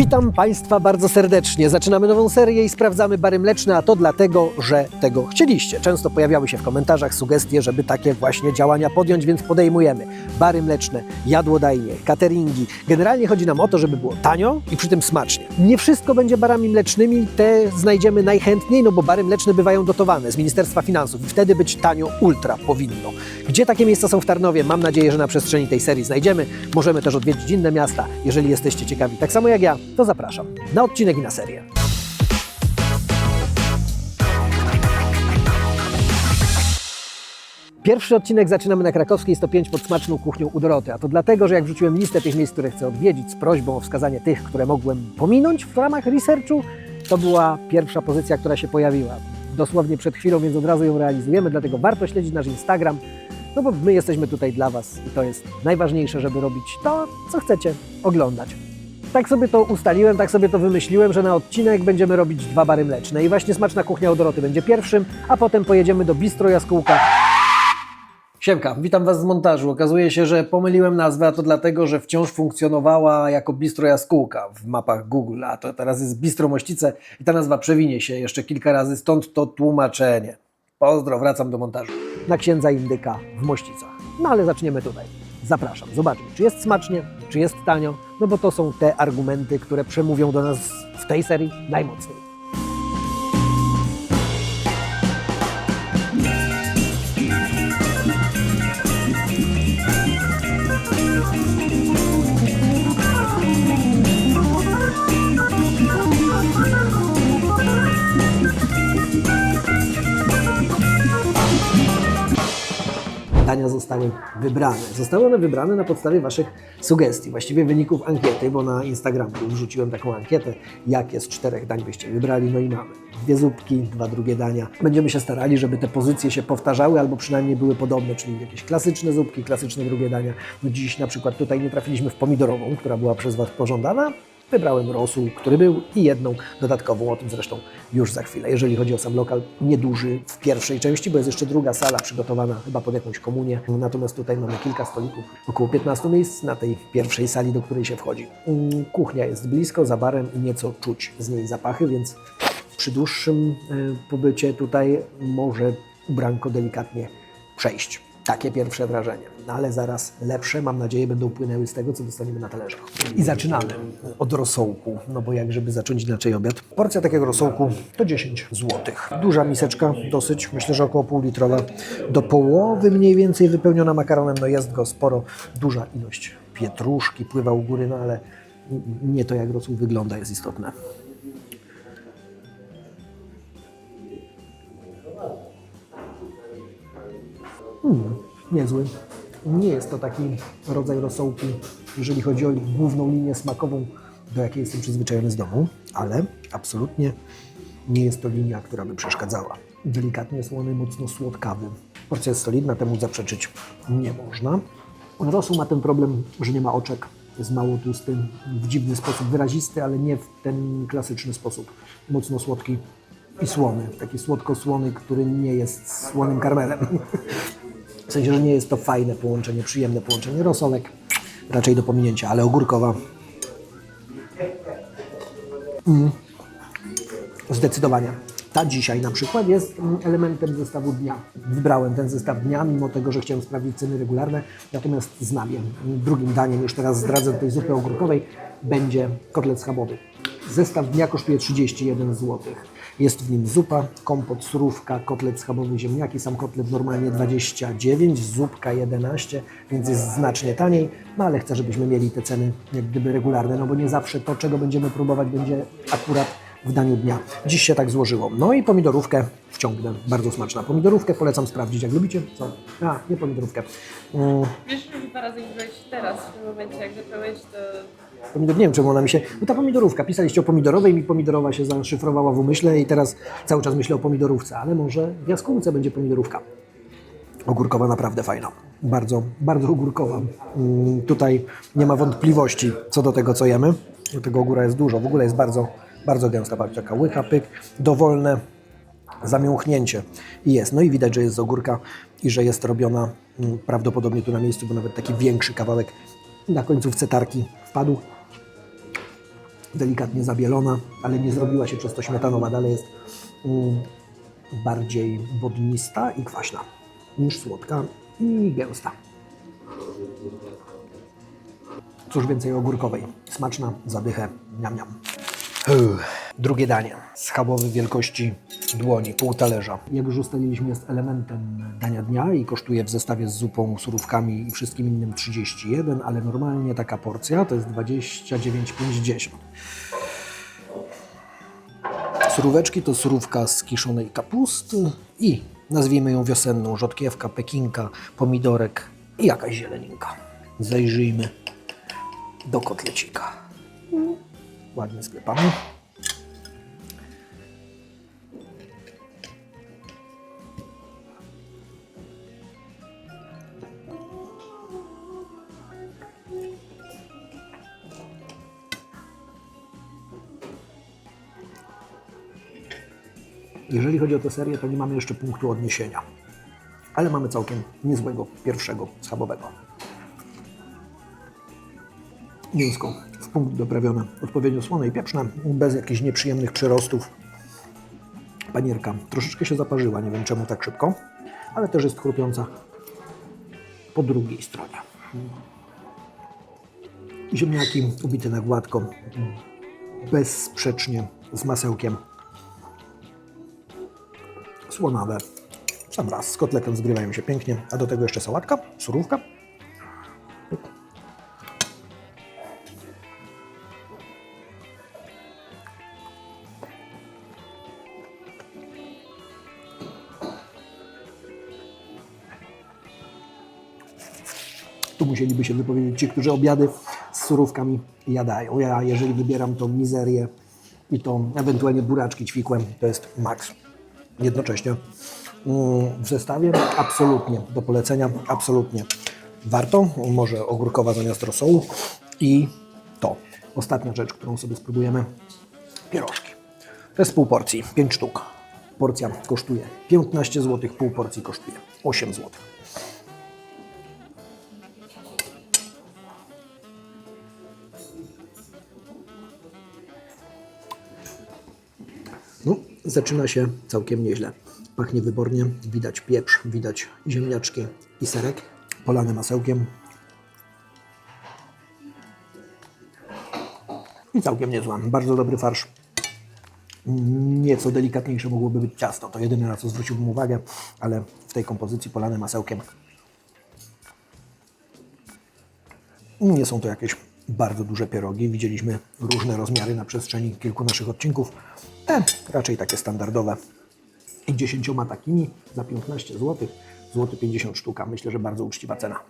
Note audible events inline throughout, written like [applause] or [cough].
Witam Państwa bardzo serdecznie. Zaczynamy nową serię i sprawdzamy bary mleczne, a to dlatego, że tego chcieliście. Często pojawiały się w komentarzach sugestie, żeby takie właśnie działania podjąć, więc podejmujemy. Bary mleczne, jadłodajnie, cateringi. Generalnie chodzi nam o to, żeby było tanio i przy tym smacznie. Nie wszystko będzie barami mlecznymi, te znajdziemy najchętniej, no bo bary mleczne bywają dotowane z Ministerstwa Finansów i wtedy być tanio ultra powinno. Gdzie takie miejsca są w Tarnowie? Mam nadzieję, że na przestrzeni tej serii znajdziemy. Możemy też odwiedzić inne miasta, jeżeli jesteście ciekawi. Tak samo jak ja, to zapraszam na odcinek i na serię. Pierwszy odcinek zaczynamy na Krakowskiej 105 pod smaczną kuchnią u Doroty, a to dlatego, że jak wrzuciłem listę tych miejsc, które chcę odwiedzić z prośbą o wskazanie tych, które mogłem pominąć w ramach researchu, to była pierwsza pozycja, która się pojawiła. Dosłownie przed chwilą, więc od razu ją realizujemy, dlatego warto śledzić nasz Instagram, no bo my jesteśmy tutaj dla Was i to jest najważniejsze, żeby robić to, co chcecie oglądać. Tak sobie to ustaliłem, tak sobie to wymyśliłem, że na odcinek będziemy robić dwa bary mleczne. I właśnie Smaczna Kuchnia u Doroty będzie pierwszym, a potem pojedziemy do Bistro Jaskółka. Siemka, witam Was z montażu. Okazuje się, że pomyliłem nazwę, a to dlatego, że wciąż funkcjonowała jako Bistro Jaskółka w mapach Google, a to teraz jest Bistro Mościce i ta nazwa przewinie się jeszcze kilka razy, stąd to tłumaczenie. Pozdro, wracam do montażu. Na księdza Indyka w Mościcach. No ale zaczniemy tutaj. Zapraszam, zobaczmy, czy jest smacznie, czy jest tanio, no bo to są te argumenty, które przemówią do nas w tej serii najmocniej. Dania zostały wybrane. Zostały one wybrane na podstawie Waszych sugestii, właściwie wyników ankiety, bo na Instagramku wrzuciłem taką ankietę, jakie z czterech dań byście wybrali, no i mamy dwie zupki, dwa drugie dania. Będziemy się starali, żeby te pozycje się powtarzały, albo przynajmniej były podobne, czyli jakieś klasyczne zupki, klasyczne drugie dania. No dziś na przykład tutaj nie trafiliśmy w pomidorową, która była przez Was pożądana, Wybrałem rosół, który był i jedną dodatkową, o tym zresztą już za chwilę. Jeżeli chodzi o sam lokal, nieduży w pierwszej części, bo jest jeszcze druga sala przygotowana chyba pod jakąś komunię. Natomiast tutaj mamy kilka stolików, około 15 miejsc na tej pierwszej sali, do której się wchodzi. Mm, Kuchnia jest blisko, za barem i nieco czuć z niej zapachy, więc przy dłuższym e, pobycie tutaj może ubranko delikatnie przejść. Takie pierwsze wrażenie. No ale zaraz lepsze, mam nadzieję, będą płynęły z tego, co dostaniemy na talerzach. I zaczynamy od rosołku, no bo jak żeby zacząć inaczej obiad. Porcja takiego rosołku to 10 zł. Duża miseczka, dosyć, myślę, że około pół litrowa. Do połowy mniej więcej wypełniona makaronem, no jest go sporo. Duża ilość pietruszki pływa u góry, no ale nie to jak rosół wygląda jest istotne. Niezły. Nie jest to taki rodzaj rosołku, jeżeli chodzi o główną linię smakową, do jakiej jestem przyzwyczajony z domu, ale absolutnie nie jest to linia, która by przeszkadzała. Delikatnie słony, mocno słodkawy. Porcja jest solidna, temu zaprzeczyć nie można. Rosół ma ten problem, że nie ma oczek, jest mało tłusty, w dziwny sposób wyrazisty, ale nie w ten klasyczny sposób. Mocno słodki i słony. Taki słodko-słony, który nie jest słonym karmelem. [laughs] W sensie, że nie jest to fajne połączenie, przyjemne połączenie. Rosołek raczej do pominięcia, ale ogórkowa. Mm. Zdecydowanie. Ta dzisiaj na przykład jest mm, elementem zestawu dnia. Wybrałem ten zestaw dnia, mimo tego, że chciałem sprawdzić ceny regularne, natomiast znam. Drugim daniem, już teraz zdradzę tej zupy ogórkowej, będzie kotlet schabowy. Zestaw dnia kosztuje 31 zł. Jest w nim zupa, kompot, surówka, kotlet schabowy, ziemniaki, sam kotlet normalnie 29, zupka 11, więc jest znacznie taniej, no ale chcę, żebyśmy mieli te ceny jak gdyby regularne, no bo nie zawsze to, czego będziemy próbować, będzie akurat w daniu dnia. Dziś się tak złożyło. No i pomidorówkę wciągnę, bardzo smaczna. Pomidorówkę polecam sprawdzić, jak lubicie. Co? A, nie pomidorówkę. Mm, Wiesz, że dwa razy teraz, w tym momencie jak zacząłeś, to Pomidor, nie wiem czemu ona mi się. No ta pomidorówka, pisaliście o pomidorowej, mi pomidorowa się zaszyfrowała w umyśle i teraz cały czas myślę o pomidorówce, ale może w jaskółce będzie pomidorówka. Ogórkowa naprawdę fajna. Bardzo, bardzo ogórkowa. Mm, tutaj nie ma wątpliwości co do tego, co jemy. Tego ogóra jest dużo. W ogóle jest bardzo, bardzo gęsta. Taka łycha, pyk, dowolne zamiąchnięcie i jest. No i widać, że jest z ogórka i że jest robiona mm, prawdopodobnie tu na miejscu, bo nawet taki większy kawałek na końcówce tarki wpadł. delikatnie zabielona, ale nie zrobiła się przez to śmietanowa, dalej jest mm, bardziej wodnista i kwaśna niż słodka i gęsta. Cóż więcej ogórkowej. Smaczna, zadychę, miam, miam. Drugie danie. Schabowy wielkości dłoni, pół talerza. Jak już ustaliliśmy, jest elementem dania dnia i kosztuje w zestawie z zupą, surówkami i wszystkim innym 31, ale normalnie taka porcja to jest 29,50. Suróweczki to surówka z kiszonej kapusty i nazwijmy ją wiosenną, rzodkiewka, pekinka, pomidorek i jakaś zieleninka. Zajrzyjmy do kotlecika. Ładnie sklepamy. Jeżeli chodzi o tę serię, to nie mamy jeszcze punktu odniesienia. Ale mamy całkiem niezłego pierwszego schabowego. Mięsko punkt doprawione, odpowiednio słone i pieprzne, bez jakichś nieprzyjemnych przyrostów. Panierka troszeczkę się zaparzyła, nie wiem czemu tak szybko, ale też jest chrupiąca po drugiej stronie. Ziemniaki ubite na gładko, bezsprzecznie z masełkiem. Słonawe. Sam raz z kotletem zgrywają się pięknie, a do tego jeszcze sałatka, surówka. Musieliby się wypowiedzieć ci, którzy obiady z surówkami jadają. Ja, jeżeli wybieram tą mizerię i tą ewentualnie buraczki ćwikłem, to jest maks. Jednocześnie mm, w zestawie absolutnie do polecenia, absolutnie warto. Może ogórkowa zamiast rosołu i to. Ostatnia rzecz, którą sobie spróbujemy, pierożki. To jest pół porcji, 5 sztuk. Porcja kosztuje 15 zł, pół porcji kosztuje 8 zł. Zaczyna się całkiem nieźle. Pachnie wybornie, widać pieprz, widać ziemniaczki i serek polany masełkiem. I całkiem niezła. Bardzo dobry farsz. Nieco delikatniejsze mogłoby być ciasto. To jedyne na co zwróciłbym uwagę, ale w tej kompozycji polane masełkiem Nie są to jakieś bardzo duże pierogi. Widzieliśmy różne rozmiary na przestrzeni kilku naszych odcinków. Te raczej takie standardowe. I dziesięcioma takimi za 15 zł, złoty 50 sztuka. Myślę, że bardzo uczciwa cena.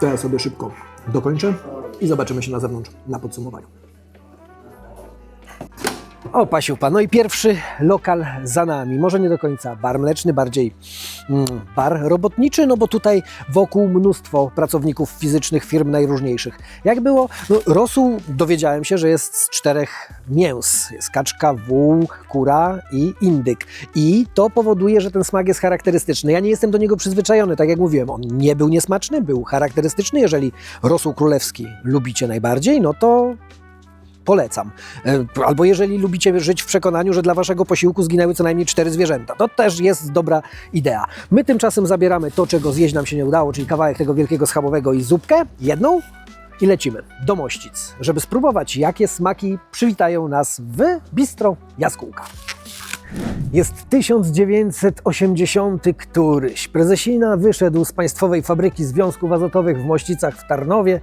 To ja sobie szybko dokończę i zobaczymy się na zewnątrz na podsumowaniu. O, Pasiupa, no i pierwszy lokal za nami. Może nie do końca bar mleczny, bardziej mm, bar robotniczy, no bo tutaj wokół mnóstwo pracowników fizycznych firm najróżniejszych. Jak było? No, rosół dowiedziałem się, że jest z czterech mięs. Jest kaczka, wół, kura i indyk. I to powoduje, że ten smak jest charakterystyczny. Ja nie jestem do niego przyzwyczajony, tak jak mówiłem. On nie był niesmaczny, był charakterystyczny. Jeżeli rosół królewski lubicie najbardziej, no to polecam. E, Albo jeżeli lubicie żyć w przekonaniu, że dla waszego posiłku zginęły co najmniej cztery zwierzęta. To też jest dobra idea. My tymczasem zabieramy to, czego zjeść nam się nie udało, czyli kawałek tego wielkiego schabowego i zupkę, jedną, i lecimy do Mościc, żeby spróbować, jakie smaki przywitają nas w bistro Jaskółka. Jest 1980 któryś. Prezesina wyszedł z Państwowej Fabryki Związków Azotowych w Mościcach w Tarnowie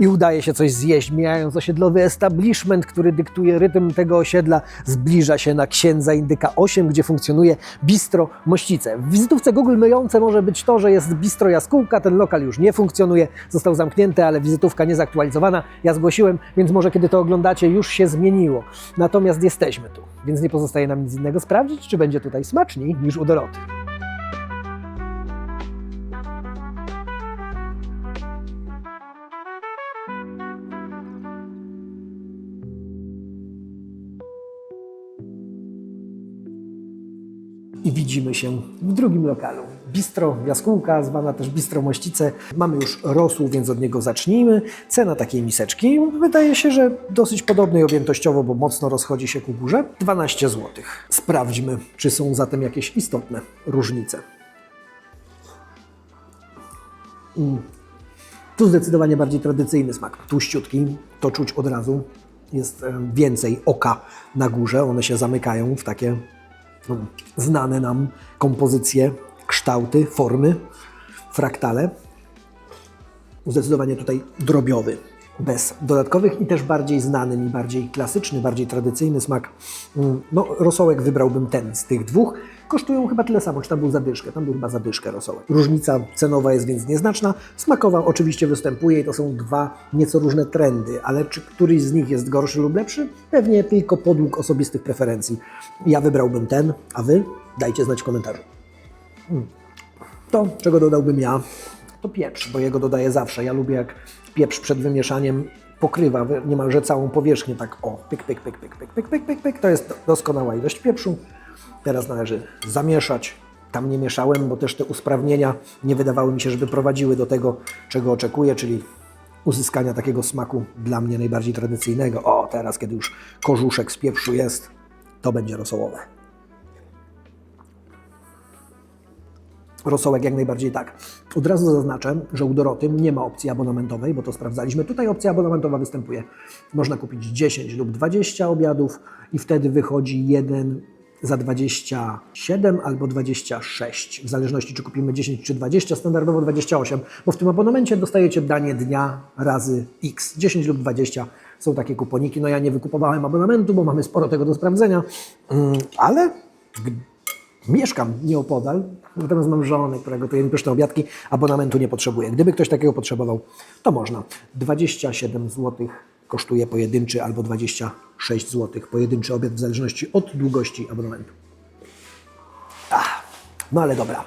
i udaje się coś zjeść, mijając osiedlowy establishment, który dyktuje rytm tego osiedla, zbliża się na Księdza Indyka 8, gdzie funkcjonuje bistro Mościce. W wizytówce Google myjące może być to, że jest bistro Jaskółka, ten lokal już nie funkcjonuje, został zamknięty, ale wizytówka nie zaktualizowana. Ja zgłosiłem, więc może kiedy to oglądacie już się zmieniło. Natomiast jesteśmy tu, więc nie pozostaje nam nic innego sprawdzić, czy będzie tutaj smaczniej niż u Doroty. I widzimy się w drugim lokalu. Bistro Jaskółka, zwana też Bistro Mościce. Mamy już rosół, więc od niego zacznijmy. Cena takiej miseczki wydaje się, że dosyć podobnej objętościowo, bo mocno rozchodzi się ku górze. 12 zł. Sprawdźmy, czy są zatem jakieś istotne różnice. Tu zdecydowanie bardziej tradycyjny smak. Tłuściutki, to czuć od razu. Jest e, więcej oka na górze, one się zamykają w takie no, znane nam kompozycje, kształty, formy, fraktale. Zdecydowanie tutaj drobiowy, bez dodatkowych i też bardziej znany mi, bardziej klasyczny, bardziej tradycyjny smak. Mm, No, rosołek wybrałbym ten z tych dwóch. Kosztują chyba tyle samo, czy tam był zadyszkę, tam był chyba zadyszkę rosołek. Różnica cenowa jest więc nieznaczna, smakowa oczywiście występuje i to są dwa nieco różne trendy, ale czy któryś z nich jest gorszy lub lepszy? Pewnie tylko podług osobistych preferencji. Ja wybrałbym ten, a Wy? Dajcie znać w komentarzu. To, czego dodałbym ja, to pieprz, bo jego dodaję zawsze. Ja lubię jak pieprz przed wymieszaniem pokrywa niemalże całą powierzchnię, tak o, pyk, pyk, pyk, pyk, pyk, pyk, pyk, pyk, pyk. To jest doskonała ilość pieprzu. Teraz należy zamieszać. Tam nie mieszałem, bo też te usprawnienia nie wydawały mi się, żeby prowadziły do tego, czego oczekuję, czyli uzyskania takiego smaku dla mnie najbardziej tradycyjnego. O, teraz, kiedy już korzuszek z pieprzu jest, to będzie rosołowe. Rosołek jak najbardziej tak. Od razu zaznaczę, że u Doroty nie ma opcji abonamentowej, bo to sprawdzaliśmy. Tutaj opcja abonamentowa występuje. Można kupić 10 lub 20 obiadów i wtedy wychodzi jeden za 27 albo 26, w zależności czy kupimy 10 czy 20, standardowo 28, bo w tym abonamencie dostajecie danie dnia razy x. 10 lub 20 są takie kuponiki. No ja nie wykupowałem abonamentu, bo mamy sporo tego do sprawdzenia, Mm, ale Mieszkam nieopodal, natomiast mam żonę, która gotuje mi pyszne obiadki, abonamentu nie potrzebuję. Gdyby ktoś takiego potrzebował, to można. 27 zł kosztuje pojedynczy albo 26 zł pojedynczy obiad w zależności od długości abonamentu. Ach, no ale dobra.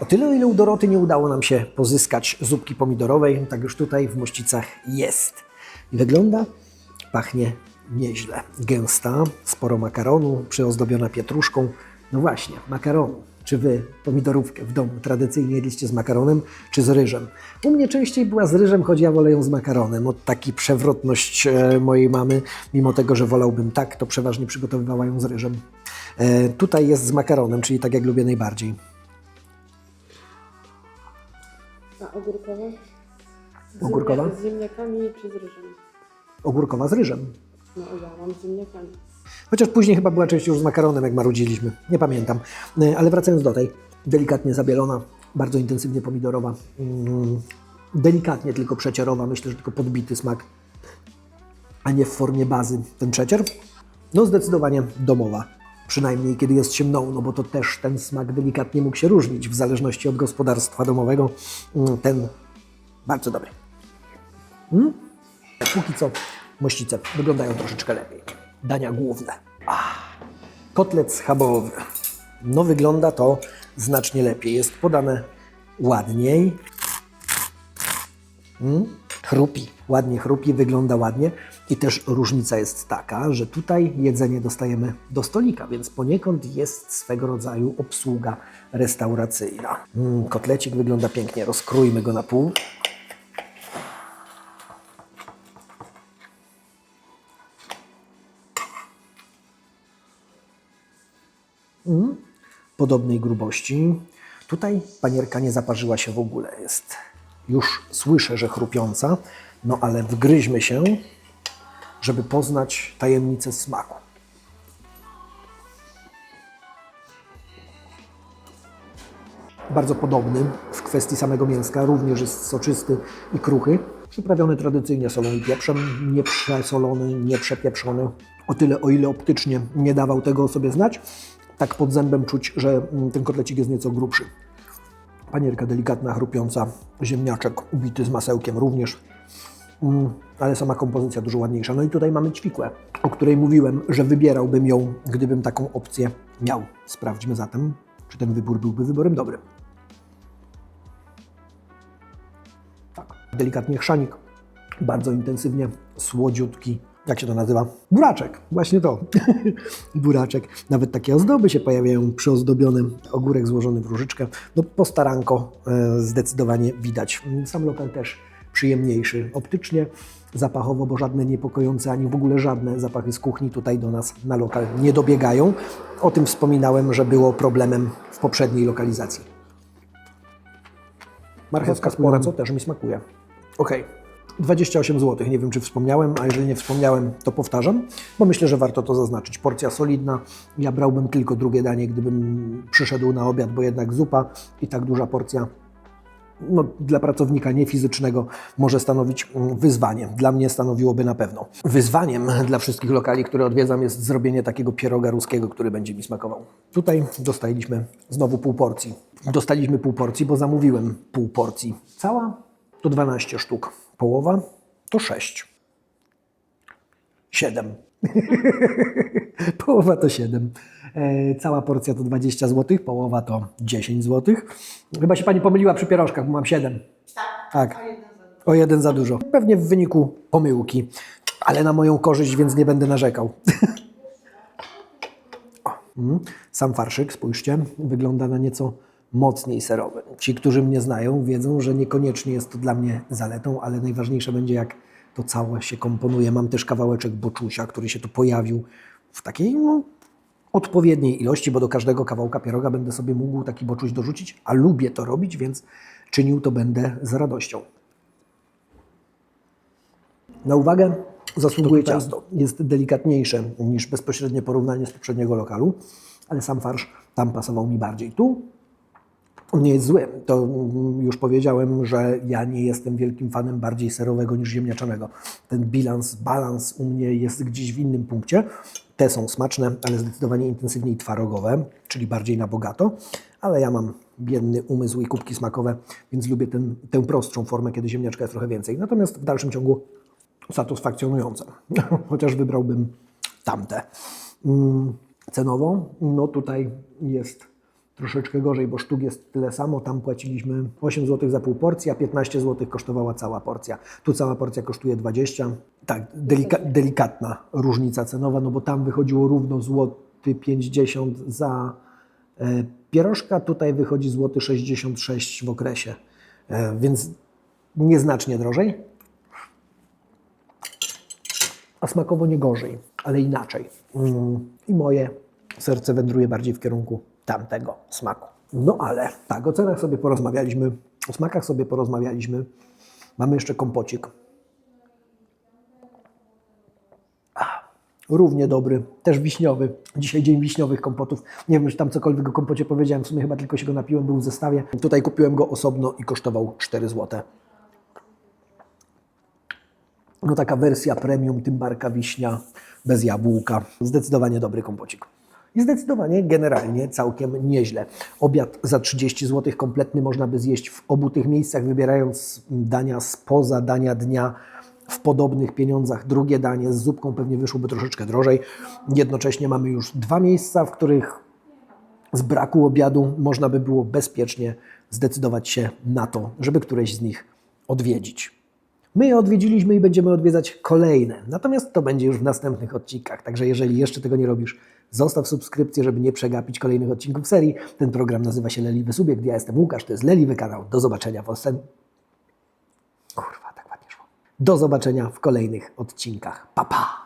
O tyle, o ile u Doroty nie udało nam się pozyskać zupki pomidorowej, tak już tutaj w Mościcach jest. I wygląda, pachnie nieźle. Gęsta, sporo makaronu, przyozdobiona pietruszką. No właśnie, makaronu. Czy wy pomidorówkę w domu tradycyjnie jedliście z makaronem, czy z ryżem? U mnie częściej była z ryżem, choć ja wolę ją z makaronem. Od taki przewrotność e, mojej mamy, mimo tego, że wolałbym tak, to przeważnie przygotowywała ją z ryżem. E, tutaj jest z makaronem, czyli tak jak lubię najbardziej. A ogórkowa? Z Ogórkowa? Z ziemniakami czy z ryżem? Ogórkowa z ryżem. No ja mam z ziemniakami. Chociaż później chyba była część już z makaronem, jak marudziliśmy. Nie pamiętam. E, Ale wracając do tej, delikatnie zabielona, bardzo intensywnie pomidorowa. Mm, Delikatnie tylko przecierowa, myślę, że tylko podbity smak, a nie w formie bazy ten przecier. No zdecydowanie domowa. Przynajmniej kiedy jest się mną, no bo to też ten smak delikatnie mógł się różnić w zależności od gospodarstwa domowego. Mm, Ten bardzo dobry. Póki co mościce wyglądają troszeczkę lepiej. Dania główne. Ach, kotlet schabowy. No wygląda to znacznie lepiej. Jest podane ładniej. Mm, chrupi, ładnie chrupi, wygląda ładnie. I też różnica jest taka, że tutaj jedzenie dostajemy do stolika, więc poniekąd jest swego rodzaju obsługa restauracyjna. Mm, kotlecik wygląda pięknie. Rozkrójmy go na pół. Podobnej grubości. Tutaj panierka nie zaparzyła się w ogóle. Jest już słyszę, że chrupiąca, no ale wgryźmy się, żeby poznać tajemnicę smaku. Bardzo podobny w kwestii samego mięska, również jest soczysty i kruchy. Przyprawiony tradycyjnie solą i pieprzem, nie przesolony, nie przepieprzony. O tyle, o ile optycznie nie dawał tego o sobie znać, tak pod zębem czuć, że mm, ten kotlecik jest nieco grubszy. Panierka delikatna, chrupiąca, ziemniaczek ubity z masełkiem również, Mm, ale sama kompozycja dużo ładniejsza. No i tutaj mamy ćwikłę, o której mówiłem, że wybierałbym ją, gdybym taką opcję miał. Sprawdźmy zatem, czy ten wybór byłby wyborem dobrym. Tak, delikatnie chrzanik, bardzo intensywnie, słodziutki, jak się to nazywa? Buraczek, właśnie to. [laughs] Buraczek. Nawet takie ozdoby się pojawiają przyozdobione, ogórek złożony w różyczkę. No postaranko e, zdecydowanie widać. Sam lokal też przyjemniejszy optycznie, zapachowo, bo żadne niepokojące, ani w ogóle żadne zapachy z kuchni tutaj do nas na lokal nie dobiegają. O tym wspominałem, że było problemem w poprzedniej lokalizacji. Marchewka spora, co też mi smakuje. Okej. 28 zł. Nie wiem, czy wspomniałem, a jeżeli nie wspomniałem, to powtarzam, bo myślę, że warto to zaznaczyć. Porcja solidna. Ja brałbym tylko drugie danie, gdybym przyszedł na obiad, bo jednak zupa i tak duża porcja no, dla pracownika niefizycznego może stanowić mm, wyzwanie. Dla mnie stanowiłoby na pewno. Wyzwaniem dla wszystkich lokali, które odwiedzam, jest zrobienie takiego pieroga ruskiego, który będzie mi smakował. Tutaj dostaliśmy znowu pół porcji. Dostaliśmy pół porcji, bo zamówiłem pół porcji. Cała to 12 sztuk. Połowa to 6. 7. [laughs] Połowa to 7. E, Cała porcja to 20 zł, połowa to 10 zł. Chyba się Pani pomyliła przy pierożkach, bo mam 7. Tak. Tak. O jeden za dużo. Pewnie w wyniku pomyłki, ale na moją korzyść, więc nie będę narzekał. [laughs] Mm. Sam farszyk, spójrzcie, wygląda na nieco mocniej serowy. Ci, którzy mnie znają, wiedzą, że niekoniecznie jest to dla mnie zaletą, ale najważniejsze będzie, jak to całe się komponuje. Mam też kawałeczek boczusia, który się tu pojawił w takiej no, odpowiedniej ilości, bo do każdego kawałka pieroga będę sobie mógł taki boczuś dorzucić, a lubię to robić, więc czynił to będę z radością. Na uwagę zasługuje ciasto. Jest delikatniejsze niż bezpośrednie porównanie z poprzedniego lokalu, ale sam farsz tam pasował mi bardziej. Tu on nie jest zły. To już powiedziałem, że ja nie jestem wielkim fanem bardziej serowego niż ziemniaczanego. Ten bilans, balans u mnie jest gdzieś w innym punkcie. Te są smaczne, ale zdecydowanie intensywniej twarogowe, czyli bardziej na bogato. Ale ja mam biedny umysł i kubki smakowe, więc lubię ten, tę prostszą formę, kiedy ziemniaczka jest trochę więcej. Natomiast w dalszym ciągu satysfakcjonujące. [laughs] Chociaż wybrałbym tamte. Mm, Cenowo, no tutaj jest troszeczkę gorzej, bo sztuk jest tyle samo. Tam płaciliśmy 8 zł za pół porcji, a 15 zł kosztowała cała porcja. Tu cała porcja kosztuje 20. Tak, delika delikatna różnica cenowa, no bo tam wychodziło równo złoty 50 za e, pierożka, tutaj wychodzi złoty 66 w okresie, e, więc nieznacznie drożej. A smakowo nie gorzej, ale inaczej. Mm, I moje serce wędruje bardziej w kierunku tamtego smaku. No ale tak, o cenach sobie porozmawialiśmy, o smakach sobie porozmawialiśmy. Mamy jeszcze kompocik. Równie dobry, też wiśniowy. Dzisiaj dzień wiśniowych kompotów. Nie wiem, czy tam cokolwiek o kompocie powiedziałem, w sumie chyba tylko się go napiłem, był w zestawie. Tutaj kupiłem go osobno i kosztował 4 zł. No taka wersja premium, tymbarka wiśnia, bez jabłka. Zdecydowanie dobry kompocik. I zdecydowanie generalnie całkiem nieźle. Obiad za 30 zł kompletny można by zjeść w obu tych miejscach, wybierając dania spoza dania dnia w podobnych pieniądzach. Drugie danie z zupką pewnie wyszłoby troszeczkę drożej. Jednocześnie mamy już dwa miejsca, w których z braku obiadu można by było bezpiecznie zdecydować się na to, żeby któreś z nich odwiedzić. My je odwiedziliśmy i będziemy odwiedzać kolejne. Natomiast to będzie już w następnych odcinkach. Także jeżeli jeszcze tego nie robisz, zostaw subskrypcję, żeby nie przegapić kolejnych odcinków serii. Ten program nazywa się Leliwy Subiekt. Ja jestem Łukasz, to jest Leliwy kanał. Do zobaczenia w następ... Kurwa, tak ładnie szło. Do zobaczenia w kolejnych odcinkach. Pa, pa!